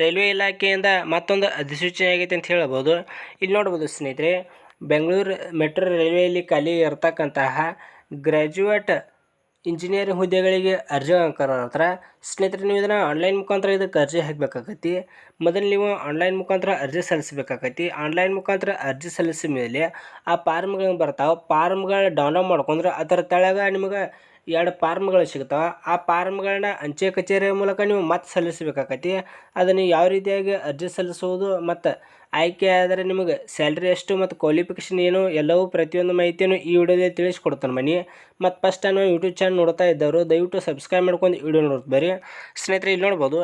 Railway ಇಲಾಖೆಯಿಂದ ಮತ್ತೊಂದು ಅಧಿಸೂಚನೆ ಆಗೈತೆ ಅಂತ ಹೇಳ್ಬೋದು. ಇಲ್ಲಿ ನೋಡ್ಬೋದು ಸ್ನೇಹಿತರೆ, ಬೆಂಗಳೂರು ಮೆಟ್ರೋ ರೈಲ್ವೆಯಲ್ಲಿ ಖಾಲಿ ಇರತಕ್ಕಂತಹ ಗ್ರ್ಯಾಜುಯೇಟ್ ಇಂಜಿನಿಯರಿಂಗ್ ಹುದ್ದೆಗಳಿಗೆ ಅರ್ಜಿ ಕರೋತ್ರ ಸ್ನೇಹಿತರೆ, ನೀವು ಇದನ್ನು ಆನ್ಲೈನ್ ಮುಖಾಂತರ ಇದಕ್ಕೆ ಅರ್ಜಿ ಹಾಕಬೇಕಾಗತ್ತಿ ಮೊದಲು ನೀವು ಆನ್ಲೈನ್ ಮುಖಾಂತರ ಅರ್ಜಿ ಸಲ್ಲಿಸಬೇಕಾಗತ್ತಿ ಆನ್ಲೈನ್ ಮುಖಾಂತರ ಅರ್ಜಿ ಸಲ್ಲಿಸಿದ ಮೇಲೆ ಆ ಫಾರ್ಮ್ಗಳು ಬರ್ತಾವೆ. ಫಾರ್ಮ್ಗಳು ಡೌನ್ಲೋಡ್ ಮಾಡ್ಕೊಂಡ್ರೆ ಅದರ ತಳಗ ನಿಮಗೆ ಎರಡು ಫಾರ್ಮ್ಗಳು ಸಿಗ್ತಾವೆ. ಆ ಫಾರ್ಮ್ಗಳನ್ನ ಅಂಚೆ ಕಚೇರಿಯ ಮೂಲಕ ನೀವು ಮತ್ತೆ ಸಲ್ಲಿಸಬೇಕಾಕತಿ. ಅದನ್ನು ಯಾವ ರೀತಿಯಾಗಿ ಅರ್ಜಿ ಸಲ್ಲಿಸುವುದು ಮತ್ತು ಆಯ್ಕೆ ಆದರೆ ನಿಮಗೆ ಸ್ಯಾಲ್ರಿ ಎಷ್ಟು ಮತ್ತು ಕ್ವಾಲಿಫಿಕೇಷನ್ ಏನು ಎಲ್ಲವೂ ಪ್ರತಿಯೊಂದು ಮಾಹಿತಿಯನ್ನು ಈ ವಿಡಿಯೋದಲ್ಲಿ ತಿಳಿಸ್ಕೊಡ್ತಾನೆ ಮನಿ. ಮತ್ತು ಫಸ್ಟ್ ಟೈಮ್ ಯೂಟ್ಯೂಬ್ ಚಾನಲ್ ನೋಡ್ತಾ ಇದ್ದವರು ದಯವಿಟ್ಟು ಸಬ್ಸ್ಕ್ರೈಬ್ ಮಾಡ್ಕೊಂಡು ವಿಡಿಯೋ ನೋಡ್ತಾ ಬರ್ರಿ ಸ್ನೇಹಿತರೆ, ಇಲ್ಲಿ ನೋಡ್ಬೋದು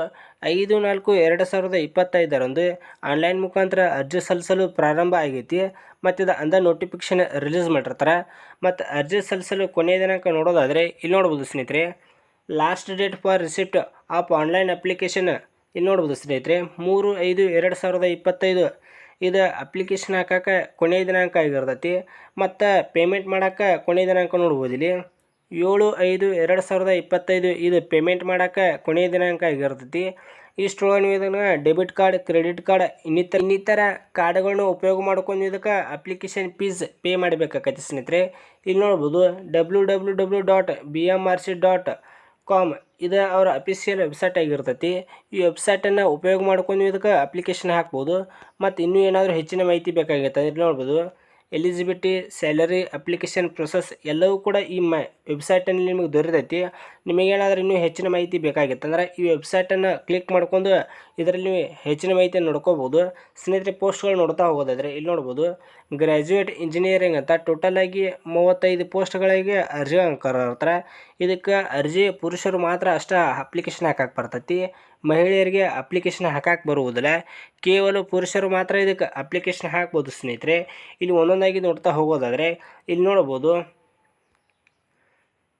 ಐದು ನಾಲ್ಕು ಎರಡು ಸಾವಿರದ ಇಪ್ಪತ್ತೈದರಂದು ಆನ್ಲೈನ್ ಮುಖಾಂತರ ಅರ್ಜಿ ಸಲ್ಲಿಸಲು ಪ್ರಾರಂಭ ಆಗೈತಿ. ಮತ್ತು ಇದು ಅಂದ ನೋಟಿಫಿಕೇಷನ್ ರಿಲೀಸ್ ಮಾಡಿರ್ತಾರೆ. ಮತ್ತು ಅರ್ಜಿ ಸಲ್ಲಿಸಲು ಕೊನೆಯ ದಿನಾಂಕ ನೋಡೋದಾದರೆ ಇಲ್ಲಿ ನೋಡ್ಬೋದು ಸ್ನೇಹಿತರೆ. Last date for receipt of online application ಇಲ್ಲಿ ನೋಡ್ಬೋದು ಸ್ನೇಹಿತರೆ. ಮೂರು ಐದು ಎರಡು ಸಾವಿರದ ಇಪ್ಪತ್ತೈದು ಇದು ಅಪ್ಲಿಕೇಶನ್ ಹಾಕಕ್ಕೆ ಕೊನೆಯ ದಿನಾಂಕ ಆಗಿರ್ತೈತಿ. ಮತ್ತು ಪೇಮೆಂಟ್ ಮಾಡೋಕ್ಕೆ ಕೊನೆಯ ದಿನಾಂಕ ನೋಡ್ಬೋದು ಇಲ್ಲಿ. ಏಳು ಐದು ಎರಡು ಸಾವಿರದ ಇಪ್ಪತ್ತೈದು ಇದು ಪೇಮೆಂಟ್ ಮಾಡೋಕ್ಕೆ ಕೊನೆಯ ದಿನಾಂಕ ಆಗಿರ್ತೈತಿ. ಇಷ್ಟೊಳಗೆ ನೀವು ಇದನ್ನು ಡೆಬಿಟ್ ಕಾರ್ಡ್ ಕ್ರೆಡಿಟ್ ಕಾರ್ಡ್ ಇನ್ನಿತರ ಇನ್ನಿತರ ಕಾರ್ಡ್ಗಳನ್ನ ಉಪಯೋಗ ಮಾಡ್ಕೊಂಡು ಇದಕ್ಕೆ ಅಪ್ಲಿಕೇಶನ್ ಫೀಸ್ ಪೇ ಮಾಡಬೇಕಾಗತ್ತೆ ಸ್ನೇಹಿತರೆ. ಇಲ್ಲಿ ನೋಡ್ಬೋದು W W W dot B M R C dot com ಇದು ಅವರ ಅಫಿಷಿಯಲ್ ವೆಬ್ಸೈಟ್ ಆಗಿರ್ತೈತಿ. ಈ ವೆಬ್ಸೈಟನ್ನು ಉಪಯೋಗ ಮಾಡ್ಕೊಂಡು ಇದಕ್ಕೆ ಅಪ್ಲಿಕೇಶನ್ ಹಾಕ್ಬೋದು. ಮತ್ತು ಇನ್ನೂ ಏನಾದರೂ ಹೆಚ್ಚಿನ ಮಾಹಿತಿ ಬೇಕಾಗಿತ್ತು ಇಲ್ಲಿ ನೋಡ್ಬೋದು. ಎಲಿಜಿಬಿಲಿಟಿ, ಸ್ಯಾಲರಿ, ಅಪ್ಲಿಕೇಶನ್ ಪ್ರೊಸೆಸ್ ಎಲ್ಲವೂ ಕೂಡ ಈ ಮ ವೆಬ್ಸೈಟಲ್ಲಿ ನಿಮಗೆ ದೊರೆತೈತಿ. ನಿಮಗೇನಾದರೂ ಇನ್ನೂ ಹೆಚ್ಚಿನ ಮಾಹಿತಿ ಬೇಕಾಗಿತ್ತು ಅಂದರೆ ಈ ವೆಬ್ಸೈಟನ್ನು ಕ್ಲಿಕ್ ಮಾಡ್ಕೊಂಡು ಇದರಲ್ಲಿ ಹೆಚ್ಚಿನ ಮಾಹಿತಿ ನೋಡ್ಕೋಬೋದು. ಸ್ನೇಹಿತರೆ, ಪೋಸ್ಟ್ಗಳು ನೋಡ್ತಾ ಹೋಗೋದಾದರೆ ಇಲ್ಲಿ ನೋಡ್ಬೋದು. ಗ್ರ್ಯಾಜುಯೇಟ್ ಇಂಜಿನಿಯರಿಂಗ್ ಅಂತ ಟೋಟಲ್ ಆಗಿ ಮೂವತ್ತೈದು ಪೋಸ್ಟ್ಗಳಿಗೆ ಅರ್ಜಿ ಕರ್ತಾರೆ ಇದಕ್ಕೆ ಅರ್ಜಿ ಪುರುಷರು ಮಾತ್ರ ಅಷ್ಟೇ ಅಪ್ಲಿಕೇಶನ್ ಹಾಕಕ್ಕೆ ಬರ್ತೈತಿ. ಮಹಿಳೆಯರಿಗೆ ಅಪ್ಲಿಕೇಶನ್ ಹಾಕಕ್ಕೆ ಬರುವುದಿಲ್ಲ. ಕೇವಲ ಪುರುಷರು ಮಾತ್ರ ಇದಕ್ಕೆ ಅಪ್ಲಿಕೇಶನ್ ಹಾಕ್ಬೋದು ಸ್ನೇಹಿತರೆ. ಇಲ್ಲಿ ಒಂದೊಂದಾಗಿ ನೋಡ್ತಾ ಹೋಗೋದಾದರೆ ಇಲ್ಲಿ ನೋಡ್ಬೋದು.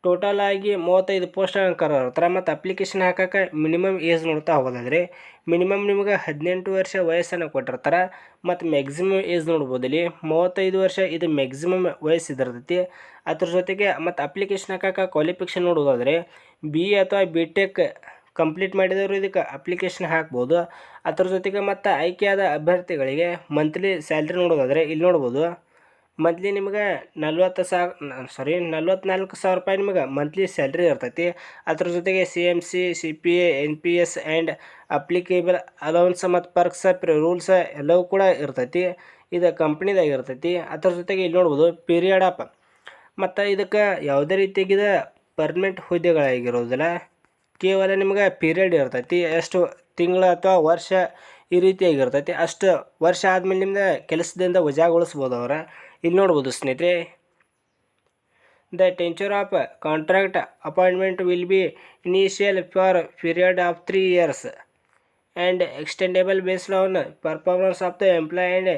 ಟೋಟಲ್ ಆಗಿ ಮೂವತ್ತೈದು ಪೋಸ್ಟ್ ಹತ್ರ ಮತ್ತು ಅಪ್ಲಿಕೇಶನ್ ಹಾಕೋಕೆ ಮಿನಿಮಮ್ ಏಜ್ ನೋಡ್ತಾ ಹೋಗೋದಾದರೆ ಮಿನಿಮಮ್ ನಿಮಗೆ ಹದಿನೆಂಟು ವರ್ಷ ವಯಸ್ಸನ್ನು ಕೊಟ್ಟಿರ್ತಾರೆ. ಮತ್ತು ಮ್ಯಾಕ್ಸಿಮಮ್ ಏಜ್ ನೋಡ್ಬೋದು ಇಲ್ಲಿ ಮೂವತ್ತೈದು ವರ್ಷ ಇದು ಮ್ಯಾಕ್ಸಿಮಮ್ ವಯಸ್ಸು ಇದಿರ್ತೈತಿ. ಅದ್ರ ಜೊತೆಗೆ ಮತ್ತು ಅಪ್ಲಿಕೇಶನ್ ಹಾಕೋಕೆ ಕ್ವಾಲಿಫಿಕೇಶನ್ ನೋಡೋದಾದರೆ ಬಿ ಅಥವಾ ಬಿ ಟೆಕ್ ಕಂಪ್ಲೀಟ್ ಮಾಡಿದವರು ಇದಕ್ಕೆ ಅಪ್ಲಿಕೇಶನ್ ಹಾಕ್ಬೋದು. ಅದ್ರ ಜೊತೆಗೆ ಮತ್ತು ಆಯ್ಕೆಯಾದ ಅಭ್ಯರ್ಥಿಗಳಿಗೆ ಮಂತ್ಲಿ ಸ್ಯಾಲ್ರಿ ನೋಡೋದಾದರೆ ಇಲ್ಲಿ ನೋಡ್ಬೋದು. ಮಂತ್ಲಿ ನಿಮಗೆ ನಲ್ವತ್ತು ಸಾವಿರ ಸಾರಿ ನಲ್ವತ್ನಾಲ್ಕು ಸಾವಿರ ರೂಪಾಯಿ ನಿಮಗೆ ಮಂತ್ಲಿ ಸ್ಯಾಲ್ರಿ ಇರ್ತೈತಿ. ಅದ್ರ ಜೊತೆಗೆ C M C C P A N P S and applicable allowance ಮತ್ತು ಪರ್ಕ್ಸ್ ರೂಲ್ಸ್ ಎಲ್ಲವೂ ಕೂಡ ಇರ್ತೈತಿ. ಇದು ಕಂಪ್ನಿದಾಗ ಇರ್ತೈತಿ. ಅದ್ರ ಜೊತೆಗೆ ಇಲ್ಲಿ ನೋಡ್ಬೋದು ಪೀರಿಯಡ್ ಆಪ್ ಮತ್ತು ಇದಕ್ಕೆ ಯಾವುದೇ ರೀತಿಯಾಗಿದ ಪರ್ಮನೆಂಟ್ ಹುದ್ದೆಗಳಾಗಿರೋದಿಲ್ಲ. ಕೇವಲ ನಿಮ್ಗೆ ಪೀರಿಯಡ್ ಇರ್ತೈತಿ. ಎಷ್ಟು ತಿಂಗಳು ಅಥವಾ ವರ್ಷ ಈ ರೀತಿಯಾಗಿರ್ತೈತಿ. ಅಷ್ಟು ವರ್ಷ ಆದಮೇಲೆ ನಿಮ್ದು ಕೆಲಸದಿಂದ ವಜಾಗೊಳಿಸ್ಬೋದು ಅವ್ರ. ಇಲ್ಲಿ ನೋಡ್ಬೋದು ಸ್ನೇಹಿತರೆ. The tenure of contract appointment will be initial for period of three years and extendable based on performance of the employee and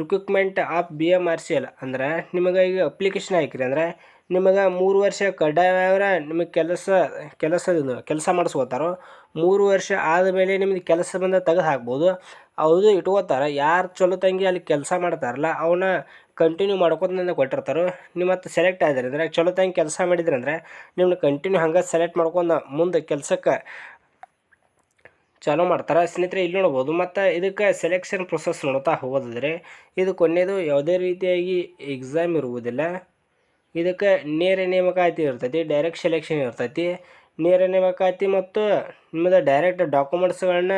recruitment of B M R C L ಅಂದ್ರೆ ನಿಮಗೆ ಈಗ ಅಪ್ಲಿಕೇಶನ್ ಹಾಕಿರಿ ಅಂದ್ರೆ ನಿಮಗೆ ಮೂರು ವರ್ಷ ಕಡ್ಡಾಯವ್ರ ನಿಮಗೆ ಕೆಲಸ, ಕೆಲಸದಿಂದ ಕೆಲಸ ಮಾಡಿಸ್ಕೋತಾರೋ ಮೂರು ವರ್ಷ ಆದಮೇಲೆ ನಿಮ್ಗೆ ಕೆಲಸ ಬಂದ ತೆಗೆದು ಹಾಕ್ಬೋದು. ಹೌದು ಇಟ್ಕೋತಾರೆ. ಯಾರು ಚಲೋ ತಂಗಿ ಅಲ್ಲಿ ಕೆಲಸ ಮಾಡ್ತಾರಲ್ಲ ಅವನ್ನ ಕಂಟಿನ್ಯೂ ಮಾಡ್ಕೊತ ಕೊಟ್ಟಿರ್ತಾರೆ. ನೀವು ಮತ್ತೆ ಸೆಲೆಕ್ಟ್ ಆದ್ರಿ ಅಂದರೆ, ಚಲೋ ತಂಗಿ ಕೆಲಸ ಮಾಡಿದ್ರೆ ಅಂದರೆ ನಿಮ್ಮನ್ನ ಕಂಟಿನ್ಯೂ ಹಂಗೆ ಸೆಲೆಕ್ಟ್ ಮಾಡ್ಕೊಂಡು ಮುಂದೆ ಕೆಲಸಕ್ಕೆ ಚಾಲೂ ಮಾಡ್ತಾರೆ. ಸ್ನೇಹಿತರೆ, ಇಲ್ಲಿ ನೋಡ್ಬೋದು, ಮತ್ತು ಇದಕ್ಕೆ ಸೆಲೆಕ್ಷನ್ ಪ್ರೊಸೆಸ್ ನೋಡ್ತಾ ಹೋಗೋದಿದ್ರೆ ಇದು ಕೊನೆಯದು ಯಾವುದೇ ರೀತಿಯಾಗಿ ಎಕ್ಸಾಮ್ ಇರುವುದಿಲ್ಲ. ಇದಕ್ಕೆ ನೇರ ನೇಮಕಾತಿ ಇರ್ತೈತಿ ಡೈರೆಕ್ಟ್ ಸೆಲೆಕ್ಷನ್ ಇರ್ತೈತಿ. ನೇರ ನೇಮಕಾತಿ ಮತ್ತು ನಿಮ್ಮದು ಡೈರೆಕ್ಟ್ ಡಾಕ್ಯುಮೆಂಟ್ಸ್ಗಳನ್ನ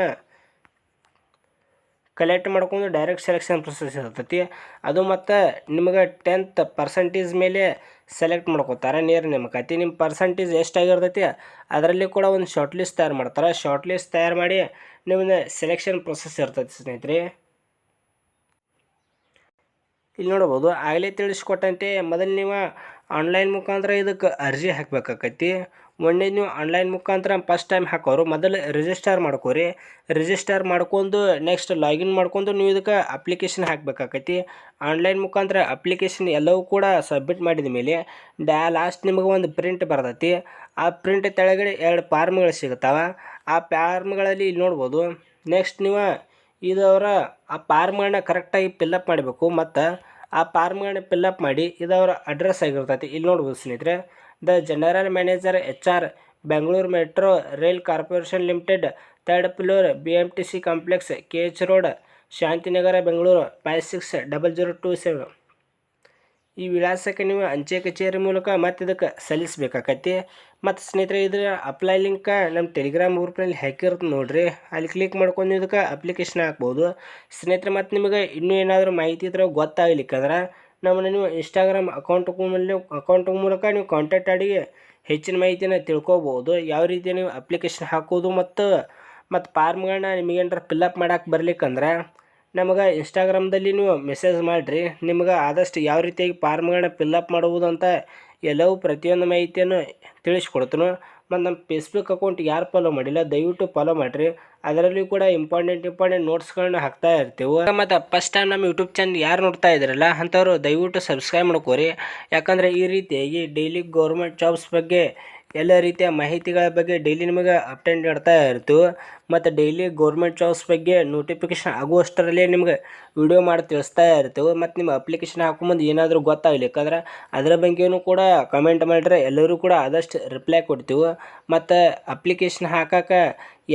ಕಲೆಕ್ಟ್ ಮಾಡ್ಕೊಂಡು ಡೈರೆಕ್ಟ್ ಸೆಲೆಕ್ಷನ್ ಪ್ರೊಸೆಸ್ ಇರ್ತೈತಿ. ಅದು ಮತ್ತು ನಿಮಗೆ ಟೆಂತ್ ಪರ್ಸಂಟೇಜ್ ಮೇಲೆ ಸೆಲೆಕ್ಟ್ ಮಾಡ್ಕೋತಾರೆ ನೇರ ನೇಮಕಾತಿ ನಿಮ್ಮ ಪರ್ಸಂಟೇಜ್ ಎಷ್ಟಾಗಿರ್ತೈತಿ ಅದರಲ್ಲಿ ಕೂಡ ಒಂದು ಶಾರ್ಟ್ ಲಿಸ್ಟ್ ತಯಾರು ಮಾಡ್ತಾರೆ. ಶಾರ್ಟ್ ಲಿಸ್ಟ್ ತಯಾರು ಮಾಡಿ ನಿಮ್ಮನ್ನ ಸೆಲೆಕ್ಷನ್ ಪ್ರೊಸೆಸ್ ಇರ್ತೈತಿ ಸ್ನೇಹಿತರೆ. ಇಲ್ಲಿ ನೋಡ್ಬೋದು ಆಗಲೇ ತಿಳಿಸ್ಕೊಟ್ಟಂತೆ, ಮೊದಲು ನೀವು ಆನ್ಲೈನ್ ಮುಖಾಂತರ ಇದಕ್ಕೆ ಅರ್ಜಿ ಹಾಕಬೇಕಾಕೈತಿ ಮೊನ್ನೆ ನೀವು ಆನ್ಲೈನ್ ಮುಖಾಂತರ ಫಸ್ಟ್ ಟೈಮ್ ಹಾಕೋರು, ಮೊದಲು ರಿಜಿಸ್ಟರ್ ಮಾಡ್ಕೋರಿ. ರಿಜಿಸ್ಟರ್ ಮಾಡ್ಕೊಂಡು ನೆಕ್ಸ್ಟ್ ಲಾಗಿನ್ ಮಾಡ್ಕೊಂಡು ನೀವು ಇದಕ್ಕೆ ಅಪ್ಲಿಕೇಶನ್ ಹಾಕಬೇಕಾಕೈತಿ ಆನ್ಲೈನ್ ಮುಖಾಂತರ ಅಪ್ಲಿಕೇಶನ್ ಎಲ್ಲವೂ ಕೂಡ ಸಬ್ಮಿಟ್ ಮಾಡಿದ ಮೇಲೆ ಡ್ಯಾ ಲಾಸ್ಟ್ ನಿಮಗೆ ಒಂದು ಪ್ರಿಂಟ್ ಬರ್ತೈತಿ. ಆ ಪ್ರಿಂಟ್ ತೆಳಗಡೆ ಎರಡು ಫಾರ್ಮ್ಗಳು ಸಿಗ್ತಾವೆ ಆ ಫಾರ್ಮ್ಗಳಲ್ಲಿ ಇಲ್ಲಿ ನೋಡ್ಬೋದು ನೆಕ್ಸ್ಟ್ ನೀವು ಇದು ಅವರ ಆ ಪಾರ್ಮ್ಗಳನ್ನ ಕರೆಕ್ಟಾಗಿ ಪಿಲ್ಲಪ್ ಮಾಡಬೇಕು ಮತ್ತು ಆ ಫಾರ್ಮ್ಗಳನ್ನ ಪಿಲ್ಲಪ್ ಮಾಡಿ ಇದವರ ಅಡ್ರೆಸ್ ಆಗಿರ್ತೈತಿ. ಇಲ್ಲಿ ನೋಡ್ಬೋದು ಸ್ನೇಹಿತರೆ, the general manager H R Bengaluru metro rail corporation limited third floor B M T C complex, K H road, Shantinagar, Bengaluru, five six double zero two seven. ಈ ವಿಳಾಸಕ್ಕೆ ನೀವು ಅಂಚೆ ಕಚೇರಿ ಮೂಲಕ ಮತ್ತು ಇದಕ್ಕೆ ಸಲ್ಲಿಸ್ಬೇಕಾಕತಿ ಮತ್ತು ಸ್ನೇಹಿತರೆ, ಇದ್ರ ಅಪ್ಲೈ ಲಿಂಕ ನಮ್ಮ ಟೆಲಿಗ್ರಾಮ್ ಗ್ರೂಪ್ನಲ್ಲಿ ಹಾಕಿರುತ್ತೆ ನೋಡಿರಿ. ಅಲ್ಲಿ ಕ್ಲಿಕ್ ಮಾಡ್ಕೊಂಡು ಇದಕ್ಕೆ ಅಪ್ಲಿಕೇಶನ್ ಹಾಕ್ಬೋದು. ಸ್ನೇಹಿತರೆ, ಮತ್ತು ನಿಮಗೆ ಇನ್ನೂ ಏನಾದರೂ ಮಾಹಿತಿ ಇದ್ರೆ ಗೊತ್ತಾಗ್ಲಿಕ್ಕಂದ್ರೆ ನಮ್ಮನ್ನು ನೀವು ಇನ್ಸ್ಟಾಗ್ರಾಮ್ ಅಕೌಂಟ್ ಮೇಲೆ ಅಕೌಂಟ್ ಮೂಲಕ ನೀವು ಕಾಂಟ್ಯಾಕ್ಟ್ ಆಡಿ ಹೆಚ್ಚಿನ ಮಾಹಿತಿನ ತಿಳ್ಕೊಬೋದು. ಯಾವ ರೀತಿ ನೀವು ಅಪ್ಲಿಕೇಶನ್ ಹಾಕೋದು ಮತ್ತು ಮತ್ತು ಫಾರ್ಮ್ಗಳನ್ನ ನಿಮಗೇನಾರ ಫಿಲ್ಲಪ್ ಮಾಡಕ್ಕೆ ಬರ್ಲಿಕ್ಕಂದ್ರೆ ನಮಗೆ ಇನ್ಸ್ಟಾಗ್ರಾಮ್ದಲ್ಲಿ ನೀವು ಮೆಸೇಜ್ ಮಾಡಿರಿ. ನಿಮ್ಗೆ ಆದಷ್ಟು ಯಾವ ರೀತಿಯಾಗಿ ಫಾರ್ಮ್ಗಳನ್ನ ಫಿಲ್ಲಪ್ ಮಾಡುವುದು ಅಂತ ಎಲ್ಲವೂ ಪ್ರತಿಯೊಂದು ಮಾಹಿತಿಯನ್ನು ತಿಳಿಸ್ಕೊಡ್ತೀನಿ. ಮತ್ತು ನಮ್ಮ ಫೇಸ್ಬುಕ್ ಅಕೌಂಟ್ ಯಾರು ಫಾಲೋ ಮಾಡಿಲ್ಲ, ದಯವಿಟ್ಟು ಫಾಲೋ ಮಾಡಿರಿ. ಅದರಲ್ಲಿಯೂ ಕೂಡ ಇಂಪಾರ್ಟೆಂಟ್ ಇಂಪಾರ್ಟೆಂಟ್ ನೋಟ್ಸ್ಗಳನ್ನ ಹಾಕ್ತಾ ಇರ್ತೀವಿ. ಮತ್ತು ಫಸ್ಟ್ ಟೈಮ್ ನಮ್ಮ ಯೂಟ್ಯೂಬ್ ಚಾನಲ್ ಯಾರು ನೋಡ್ತಾ ಇದ್ರಲ್ಲ, ಅಂಥವ್ರು ದಯವಿಟ್ಟು ಸಬ್ಸ್ಕ್ರೈಬ್ ಮಾಡ್ಕೋರಿ. ಯಾಕಂದರೆ ಈ ರೀತಿಯಾಗಿ ಡೈಲಿ ಗೌರ್ಮೆಂಟ್ ಜಾಬ್ಸ್ ಬಗ್ಗೆ ಎಲ್ಲ ರೀತಿಯ ಮಾಹಿತಿಗಳ ಬಗ್ಗೆ ಡೈಲಿ ನಿಮಗೆ ಅಪ್ಡೇಟ್ ಇಡ್ತಾ ಇರ್ತು ಮತ್ತು ಡೈಲಿ ಗೌರ್ಮೆಂಟ್ ಜಾಬ್ಸ್ ಬಗ್ಗೆ ನೋಟಿಫಿಕೇಶನ್ ಆಗುವಷ್ಟರಲ್ಲೇ ನಿಮ್ಗೆ ವಿಡಿಯೋ ಮಾಡಿ ತಿಳಿಸ್ತಾ ಇರ್ತೀವಿ. ಮತ್ತು ನಿಮ್ಮ ಅಪ್ಲಿಕೇಶನ್ ಹಾಕೊಂಬಂದು ಏನಾದರೂ ಗೊತ್ತಾಗ್ಲಿಕ್ಕಂದ್ರೆ ಅದರ ಬಗ್ಗೆಯೂ ಕೂಡ ಕಮೆಂಟ್ ಮಾಡಿದ್ರೆ ಎಲ್ಲರೂ ಕೂಡ ಆದಷ್ಟು ರಿಪ್ಲೈ ಕೊಡ್ತೀವಿ. ಮತ್ತು ಅಪ್ಲಿಕೇಶನ್ ಹಾಕಕ್ಕೆ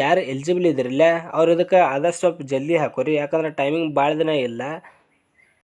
ಯಾರು ಎಲಿಜಿಬಲ್ ಇದ್ರಲ್ಲ, ಅವ್ರು ಇದಕ್ಕೆ ಆದಷ್ಟು ಸ್ವಲ್ಪ ಜಲ್ದಿ ಹಾಕೋರಿ. ಯಾಕಂದ್ರೆ ಟೈಮಿಂಗ್ ಭಾಳ ದಿನ ಇಲ್ಲ.